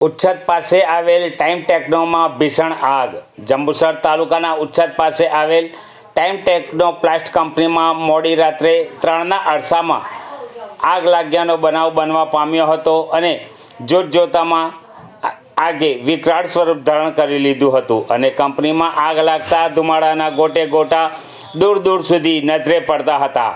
ઉચ્છદ પાસે આવેલ ટાઈમ ટેકનોમાં ભીષણ આગ. જંબુસર તાલુકાના ઉચ્છદ પાસે આવેલ ટાઈમ ટેકનો પ્લાસ્ટ કંપનીમાં મોડી રાત્રે ત્રણના અરસામાં આગ લાગ્યાનો બનાવ બનવા પામ્યો હતો અને જોતજોતામાં આગે વિકરાળ સ્વરૂપ ધારણ કરી લીધું હતું અને કંપનીમાં આગ લાગતા ધુમાડાના ગોટે ગોટા દૂર દૂર સુધી નજરે પડતા હતા.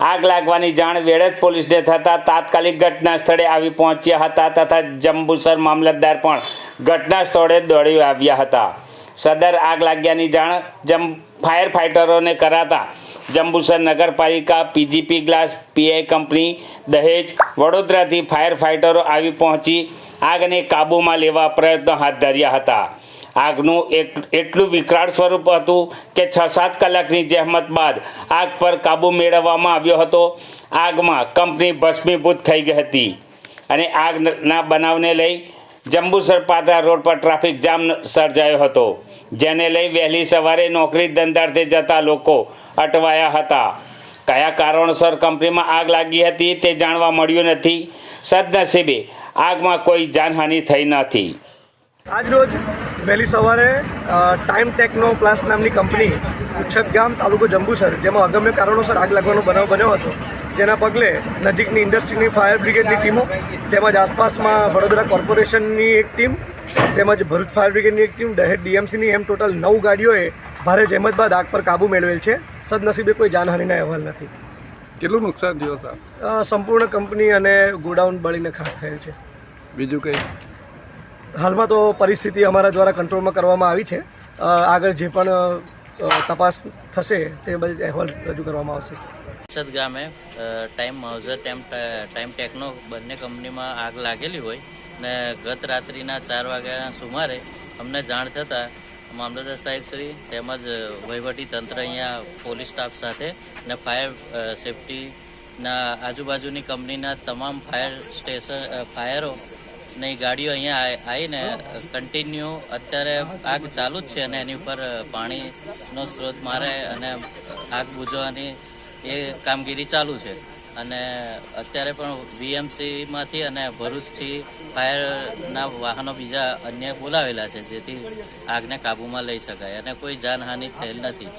આગ લાગવાની જાણ વેળજ પોલીસને થતાં તાત્કાલિક ઘટના સ્થળે આવી પહોંચ્યા હતા તથા જંબુસર મામલતદાર પણ ઘટના સ્થળે દોડી આવ્યા હતા. સદર આગ લાગ્યાની જાણ જમ, ફાયર ફાઇટરોને કરાતા જંબુસર નગરપાલિકા પીજીપી ગ્લાસ, પીઆઈ કંપની, દહેજ, વડોદરાથી ફાયર ફાઇટરો આવી પહોંચી આગને કાબૂમાં લેવા પ્રયત્નો હાથ ધર્યા હતા. આગનું એક, એટલું વિકરાળ સ્વરૂપ હતું કે છ, સાત કલાકની જહેમત બાદ આગ પર કાબૂ મેળવવામાં આવ્યો હતો. આગમાં કંપની ભસ્મીભૂત થઈ ગઈ હતી અને આગના બનાવને લઈ જંબુસર પાદરા રોડ પર ટ્રાફિક જામ સર્જાયો હતો, જેને લઈ વહેલી સવારે નોકરી ધંધાર્થે જતા લોકો અટવાયા હતા. કયા કારણોસર કંપનીમાં આગ લાગી હતી તે જાણવા મળ્યું નથી. સદનસીબે આગમાં કોઈ જાનહાનિ થઈ નથી. આજરોજ વહેલી સવારે ટાઈમ ટેકનો પ્લાસ્ટ નામની કંપની ઉચ્છદ ગામ તાલુકો જંબુસર જેમાં અગમ્ય કારણોસર આગ લાગવાનો બનાવ બન્યો હતો. જેના પગલે નજીકની ઇન્ડસ્ટ્રીની ફાયર બ્રિગેડની ટીમો તેમજ આસપાસમાં વડોદરા કોર્પોરેશનની એક ટીમ તેમજ ભરૂચ ફાયર બ્રિગેડની એક ટીમ દહેજ ડીએમસીની એમ ટોટલ નવ ગાડીઓએ ભારે જહેમત બાદ આગ પર કાબૂ મેળવેલ છે. સદનસીબે કોઈ જાનહાનિના અહેવાલ નથી. કેટલું નુકસાન થયું સંપૂર્ણ કંપની અને ગોડાઉન બળીને ખાસ થયેલ છે. બીજું કંઈ? હાલમાં તો પરિસ્થિતિ અમારા દ્વારા કંટ્રોલમાં કરવામાં આવી છે. આગળ જે પણ તપાસ થશે તે બધી અહેવાલ રજૂ કરવામાં આવશે. સદ ગામે ટાઈમ માઉઝર ટેમ ટાઈમ ટેકનો બંને કંપનીમાં આગ લાગેલી હોય ને ગત રાત્રિના ચાર વાગ્યાના સુમારે અમને જાણ થતાં મામલતદાર સાહેબ શ્રી તેમજ વહીવટી તંત્ર અહીંયા પોલીસ સ્ટાફ સાથે ને ફાયર સેફટીના આજુબાજુની કંપનીના તમામ ફાયર સ્ટેશન ફાયરો ને ગાડીઓ અહીંયા આવીને કન્ટિન્યુ અત્યારે આગ ચાલુ જ છે અને એની ઉપર પાણીનો સ્ત્રોત મારે અને આગ બુજવાની એ કામગીરી ચાલુ છે. અને અત્યારે પણ વીએમસીમાંથી અને ભરૂચથી ફાયરના વાહનો બીજા અન્ય બોલાવેલા છે, જેથી આગને કાબૂમાં લઈ શકાય. અને કોઈ જાનહાનિ થયેલ નથી.